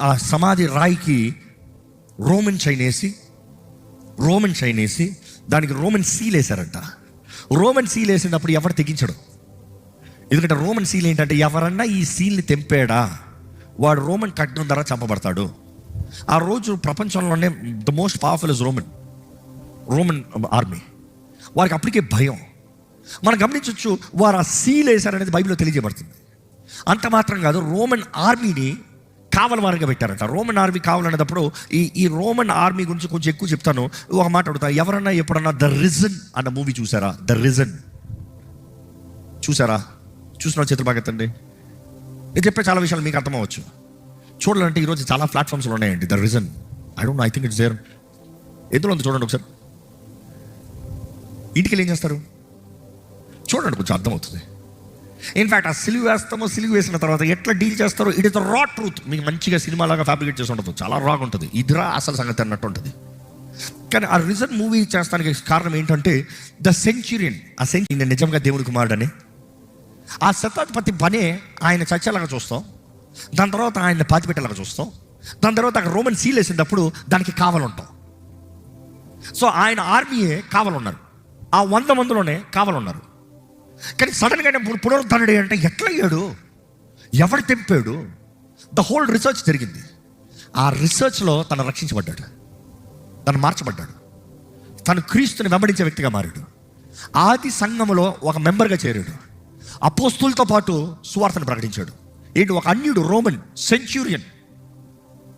ఆ సమాధి రాయికి రోమన్ చైన్ వేసి రోమన్ చైన్ వేసి దానికి రోమన్ సీల్ వేశారంట. రోమన్ సీల్ వేసినప్పుడు ఎవరు తెగించడు? ఎందుకంటే రోమన్ సీల్ ఏంటంటే ఎవరన్నా ఈ సీల్ని తెంపాడా? వాడు రోమన్ కట్నం ద్వారా చంపబడతాడు. ఆ రోజు ప్రపంచంలోనే the most powerful is Roman Roman army వారికి అప్పటికే భయం. మనం గమనించవచ్చు వారు ఆ సీల్ వేశారనేది బైబిల్లో తెలియజేయబడుతుంది. అంత మాత్రం కాదు రోమన్ ఆర్మీని కావల వారిగా పెట్టారంట. రోమన్ ఆర్మీ కావాలనేటప్పుడు ఈ ఈ రోమన్ ఆర్మీ గురించి కొంచెం ఎక్కువ చెప్తాను. ఒక మాట అడుగుతా. ఎవరన్నా ఎప్పుడన్నా ద రిజన్ అన్న మూవీ చూసారా? The Risen. చూసారా? చూసిన చేతులు బాగా ఎత్తండి నేను చెప్పే చాలా విషయాలు మీకు అర్థమవచ్చు చూడాలంటే ఈరోజు చాలా ప్లాట్ఫామ్స్లో ఉన్నాయండి. The Risen. I don't I think it's there ఎందులో ఉంది చూడండి ఒకసారి. ఇంటికి వెళ్ళి ఏం చేస్తారు? చూడండి కొంచెం అర్థమవుతుంది. ఇన్ఫ్యాక్ట్ ఆ సిలువ వేస్తామో సిలువ వేసిన తర్వాత ఎట్లా డీల్ చేస్తారో it is the raw truth మీకు మంచిగా సినిమాలాగా ఫ్యాబ్రికేట్ చేసి ఉండదు చాలా రాగా ఉంటుంది. ఇదిరా అసలు సంగతి అన్నట్టు ఉంటుంది. కానీ ఆ రీజన్ మూవీ చేస్తానికి కారణం ఏంటంటే ద సెంచురియన్ ఆ సెంచురియన్ నిజంగా దేవుని కుమారుడని. ఆ శతాధిపతి పనే ఆయన చచ్చేలాగా చూస్తాం. దాని తర్వాత ఆయన పాతిపెట్టేలాగా చూస్తాం. దాని తర్వాత అక్కడ రోమన్ సీల్ వేసినప్పుడు దానికి కావాలంటాం సో ఆయన ఆర్మీయే కావాలన్నారు ఆ వంద మందిలోనే కావాలన్నారు కానీ సడన్గా పునరుద్ధరణుడు అంటే ఎట్లా అయ్యాడు? ఎవడు తెంపాడు? ద హోల్ రీసెర్చ్ జరిగింది. ఆ రీసెర్చ్లో తను రక్షించబడ్డాడు. తను మార్చబడ్డాడు. తను క్రీస్తుని వెంబడించే వ్యక్తిగా మారాడు. ఆది సంఘములో ఒక మెంబర్గా చేరాడు. అపోస్తులతో పాటు సువార్తను ప్రకటించాడు. ఏంటి? ఒక అన్యుడు రోమన్ సెంచూరియన్.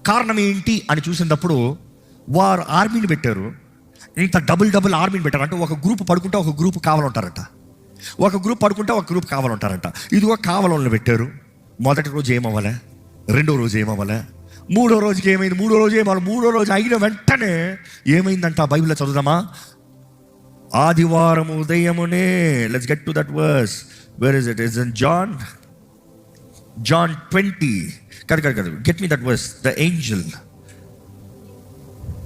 కారణం ఏంటి అని చూసినప్పుడు వారు ఆర్మీని పెట్టారు. ఇంత డబుల్ డబుల్ ఆర్మీని పెట్టారు. అంటే ఒక గ్రూప్ పడుకుంటే ఒక గ్రూప్ కావాలంటారట. ఒక గ్రూప్ పడుకుంటే ఒక గ్రూప్ కావాలంటారట ఇదిగో కావాలని పెట్టారు. మొదటి రోజు ఏమవ్వలే? రెండో రోజు ఏమవ్వలే? మూడో రోజుకి ఏమైంది? మూడో రోజు ఏమవ్వాలి? మూడో రోజు అయిన వెంటనే ఏమైందంట బైబిల్లో చదువుదామా? ఆదివారం ఉదయమునే let's get to that verse where is it is in John John twenty కదా కదా కదా get me that verse the angel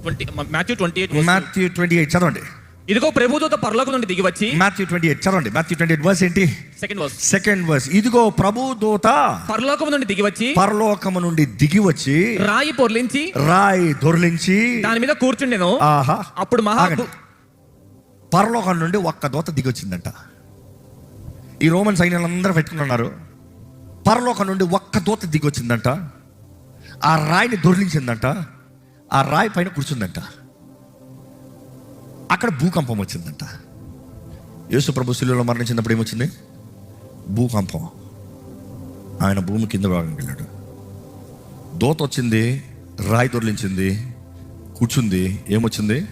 twenty Matthew twenty eight Matthew twenty eight చదవండి. ఇదిగో ప్రభుదూత పరలోకం నుండి దిగి వచ్చి మాథ్యూ ట్వంటీ ఎయిట్ చదవండి. మాథ్యూ ట్వంటీ ఎయిట్ వర్స్ ఏంటి? సెకండ్ వర్స్ సెకండ్ వర్స్ ఇదిగో ప్రభు దూత పరలోకం నుండి దిగి వచ్చి పరలోకము నుండి దిగి వచ్చి రాయి పొర్లించి రాయి దొర్లించి దాని మీద కూర్చుండెను. ఆహా. అప్పుడు మహా. పరలోకం నుండి ఒక్క దూత దిగి వచ్చిందంట ఈ రోమన్ సైన్యాలందరూ పెట్టుకున్నారు. పరలోకం నుండి ఒక్క దూత దిగి వచ్చిందంట ఆ రాయిని దొర్లించిందంట. ఆ రాయి పైన కూర్చుందంట. అక్కడ భూకంపం వచ్చిందంట. యేసు ప్రభు శిలువలో మరణించినప్పుడు ఏమొచ్చింది? భూకంపం. ఆయన భూమి కింద భాగంకి వెళ్ళాడు. దోత వచ్చింది రాయి దొరిలించింది కూర్చుంది. ఏమొచ్చింది?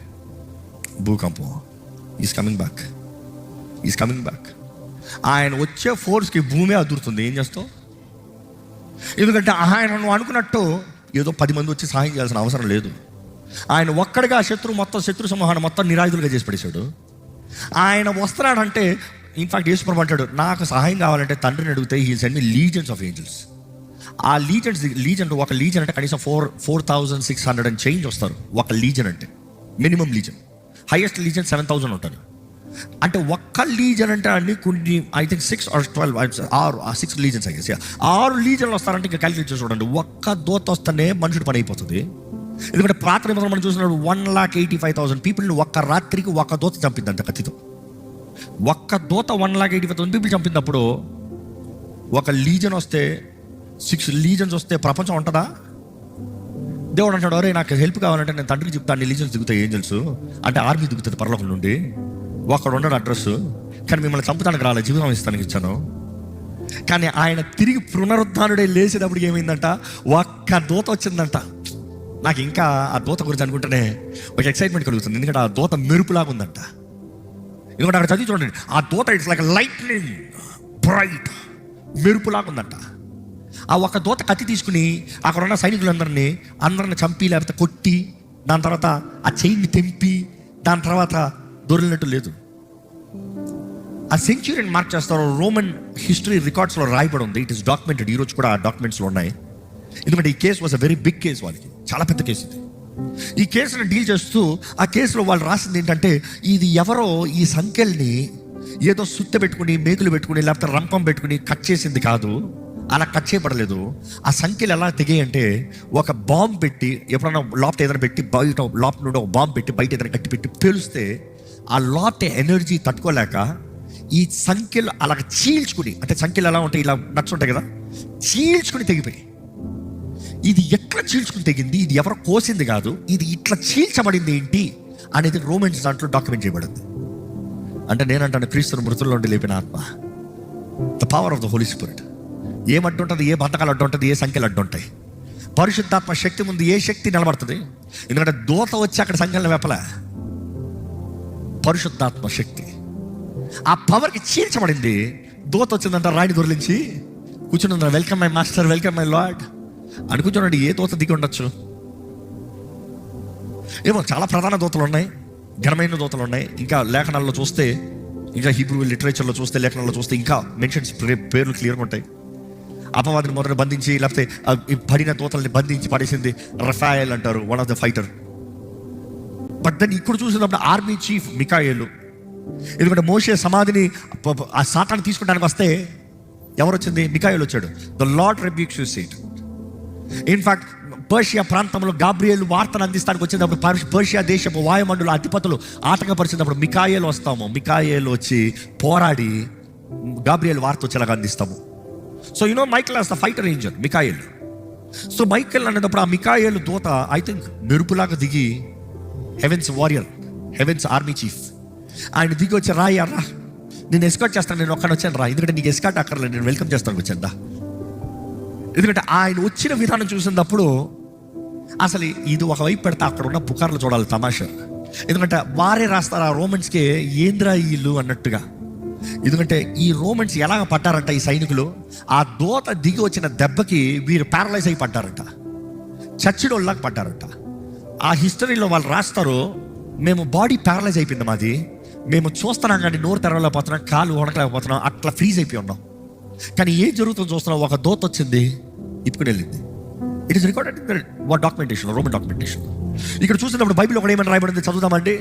భూకంపం. Is coming back is coming back ఆయన వచ్చే ఫోర్స్కి భూమి అదురుతుంది. ఏం చేస్తావు? ఎందుకంటే ఆయన నువ్వు అనుకున్నట్టు ఏదో పది మంది వచ్చి సహాయం చేయాల్సిన అవసరం లేదు. ఆయన ఒక్కడిగా శత్రు మొత్తం శత్రు సమూహాన్ని మొత్తం నిరాయుధులుగా చేసి పడేశాడు. ఆయన వస్తున్నాడంటే ఇన్ఫాక్ట్ యేసుప్రభు అంటాడు నాకు సహాయం కావాలంటే తండ్రిని అడిగితే he send me legions of angels ఆ లీజన్స్ లీజన్ ఒక లీజన్ అంటే కనీసం four four thousand six hundred and change వస్తారు. ఒక లీజన్ అంటే minimum legion highest legion seven thousand ఉంటారు. అంటే ఒక్క లీజన్ అంటే అన్ని కొన్ని I think six or twelve ఆరు సిక్స్ లీజన్స్ ఐ గెస్ ఆరు లీజన్లు వస్తారంటే ఇంకా క్యాలిక్యులేట్ చేసి చూడండి. ఒక్క దోత వస్తేనే మనుషుడు పని అయిపోతుంది. ఎందుకంటే ప్రార్థన నిబంధన మనం చూసినప్పుడు one lakh eighty five thousand పీపుల్ని ఒక్క రాత్రికి ఒక్క దోత చంపిందంట కత్తితో ఒక్క దోత one lakh eighty five thousand people చంపినప్పుడు ఒక లీజన్ వస్తే సిక్స్ లీజన్స్ వస్తే ప్రపంచం ఉంటుందా? దేవుడు అంటాడు అరే నాకు హెల్ప్ కావాలంటే నేను తండ్రికి చెప్తాను అన్ని లీజన్స్ దిగుతాయి ఏంజల్స్ అంటే ఆర్మీ దిగుతుంది పర్లోకం నుండి. ఒకడు ఉండడు అడ్రస్ కానీ మిమ్మల్ని చంపుతానికి రాలే జీవితం ఇస్తానికి ఇచ్చాను. కానీ ఆయన తిరిగి పునరుద్ధానుడే లేచేటప్పుడు ఏమైందంట? ఒక్క దూత వచ్చిందంట. నాకు ఇంకా ఆ దూత గురించి అనుకుంటేనే ఒక ఎక్సైట్మెంట్ కలుగుతుంది. ఎందుకంటే ఆ దూత మెరుపులాగా ఉందంట. ఎందుకంటే అక్కడ చదివి చూడండి ఆ దూత ఇట్స్ లైక్ లైట్నింగ్ బ్రైట్ మెరుపులాగా ఉందంట. ఆ ఒక దూత కత్తి తీసుకుని అక్కడ ఉన్న సైనికులందరినీ అందరిని చంపి లేకపోతే కొట్టి దాని తర్వాత ఆ చైన్ని తెంపి దాని తర్వాత దొరికినట్టు లేదు. ఆ సెంచురీని మార్క్ చేస్తారు రోమన్ హిస్టరీ రికార్డ్స్లో రాయబడి ఉంది. ఇట్ ఇస్ డాక్యుమెంటెడ్ ఈరోజు కూడా ఆ డాక్యుమెంట్స్లో ఉన్నాయి. ఎందుకంటే ఈ case was a very big case వాళ్ళకి. చాలా పెద్ద కేసు ఇది. ఈ కేసును డీల్ చేస్తూ ఆ కేసులో వాళ్ళు రాసింది ఏంటంటే ఇది ఎవరో ఈ సంఖ్యల్ని ఏదో సుత్తె పెట్టుకుని మేకులు పెట్టుకుని లేకపోతే రంపం పెట్టుకుని కట్ చేసింది కాదు. అలా కట్ చేయబడలేదు. ఆ సంఖ్యలు ఎలా తెగేయంటే అంటే ఒక బాంబు పెట్టి ఎప్పుడైనా లోపట ఏదైనా పెట్టి బయట లోపల నుండి ఒక బాంబు పెట్టి బయట ఏదైనా కట్టి పెట్టి పేలుస్తే ఆ లోపట ఎనర్జీ తట్టుకోలేక ఈ సంఖ్యలు అలా చీల్చుకుని అంటే సంఖ్యలు ఎలా ఉంటాయి ఇలా నచ్చుంటాయి కదా చీల్చుకుని తెగిపోయి ఇది ఎట్లా చీల్చుకుని తెగింది? ఇది ఎవరు కోసింది కాదు. ఇది ఇట్లా చీల్చబడింది ఏంటి? అనేది రోమన్స్ దాంట్లో డాక్యుమెంట్ చేయబడింది. అంటే నేనంటాను క్రీస్తుని మృతుల్లో నుండి లేపిన ఆత్మ. The power of the Holy Spirit ఏమడ్డుంటుంది ఏ బంధకాలు అడ్డుంటుంది ఏ సంఖ్యలు అడ్డుంటాయి పరిశుద్ధాత్మ శక్తి ముందు ఏ శక్తి నిలబడుతుంది? ఎందుకంటే దూత వచ్చి అక్కడ సంఖ్యలను వెపల పరిశుద్ధాత్మ శక్తి. ఆ పవర్కి చీల్చబడింది. దూత వచ్చిందంట రాయిని దొరిలించి కూర్చుని welcome my master welcome my lord అనుకుంటున్నాడు ఏ దూత దిగి ఉండొచ్చు? ఏమో చాలా ప్రధాన దూతలు ఉన్నాయి ఘనమైన దూతలు ఉన్నాయి. ఇంకా లేఖనాల్లో చూస్తే ఇంకా హీబ్రూ లిటరేచర్లో చూస్తే లేఖనాల్లో చూస్తే ఇంకా మెన్షన్స్ పేర్లు క్లియర్గా ఉంటాయి. అపవాదిని మొదట బంధించి లేకపోతే పడిన దూతల్ని బంధించి పడేసింది రఫాయల్ అంటారు one of the fighter but దాన్ని ఇక్కడ చూసినప్పుడు ఆర్మీ చీఫ్ మికాయేలు ఎందుకంటే మోషే సమాధిని ఆ సాతాన్ని తీసుకోవడానికి వస్తే ఎవరు వచ్చింది మికాయలు వచ్చాడు. ద లాడ్ రెబ్యూక్స్ యూ సీట్ ఇన్ఫాక్ట్ పర్షియా ప్రాంతంలో గాబ్రియల్ వార్తను అందిస్తానికి వచ్చినప్పుడు పర్షియా దేశపు వాయుమండల అధిపతులు ఆటంకపరిచినప్పుడు మికాయేలు వస్తాము. మికాయేలు వచ్చి పోరాడి గాబ్రియల్ వార్త వచ్చేలాగా అందిస్తాము. So you know Michael as the fighter angel Mikael so Michael అనేటప్పుడు ఆ మికాయేలు దూత ఐ థింక్ మెరుపులాగా దిగి heaven's warrior heaven's army chief ఆయన దిగి వచ్చి రా నేను ఎస్కాట్ చేస్తాను నేను ఒక్కని వచ్చాను రా. ఎందుకంటే నీకు ఎస్కాట్ అక్కర్లేదు నేను వెల్కమ్ చేస్తాను వచ్చాను ఎందుకంటే ఆయన వచ్చిన విధానం చూసినప్పుడు అసలు ఇది ఒకవైపు పెడితే అక్కడ ఉన్న పుకార్లు చూడాలి తమాషా. ఎందుకంటే వారే రాస్తారు ఆ రోమన్స్కి ఏంద్రా ఇల్లు? అన్నట్టుగా. ఎందుకంటే ఈ రోమన్స్ ఎలాగ పడ్డారంట ఈ సైనికులు? ఆ దోత దిగి వచ్చిన దెబ్బకి వీరు ప్యారలైజ్ అయి పడ్డారంట. చచ్చిడోళ్ళలాగా పడ్డారంట. ఆ హిస్టరీలో వాళ్ళు రాస్తారు మేము బాడీ ప్యారలైజ్ అయిపోయింది మాది. మేము చూస్తున్నాం కానీ నోరు తెరవలేకపోతున్నాం కాలు వడకలేకపోతున్నాం అట్లా ఫ్రీజ్ అయిపోయి ఉన్నాం. కానీ ఏం జరుగుతుందో చూస్తున్నా ఒక దోత వచ్చింది ఇప్పుడు వెళ్ళింది. It is recorded in documentation Roman documentation ఇక్కడ చూసినప్పుడు బైబిల్ ఒకటి ఏమైనా రాయబడింది? చదువుదామండి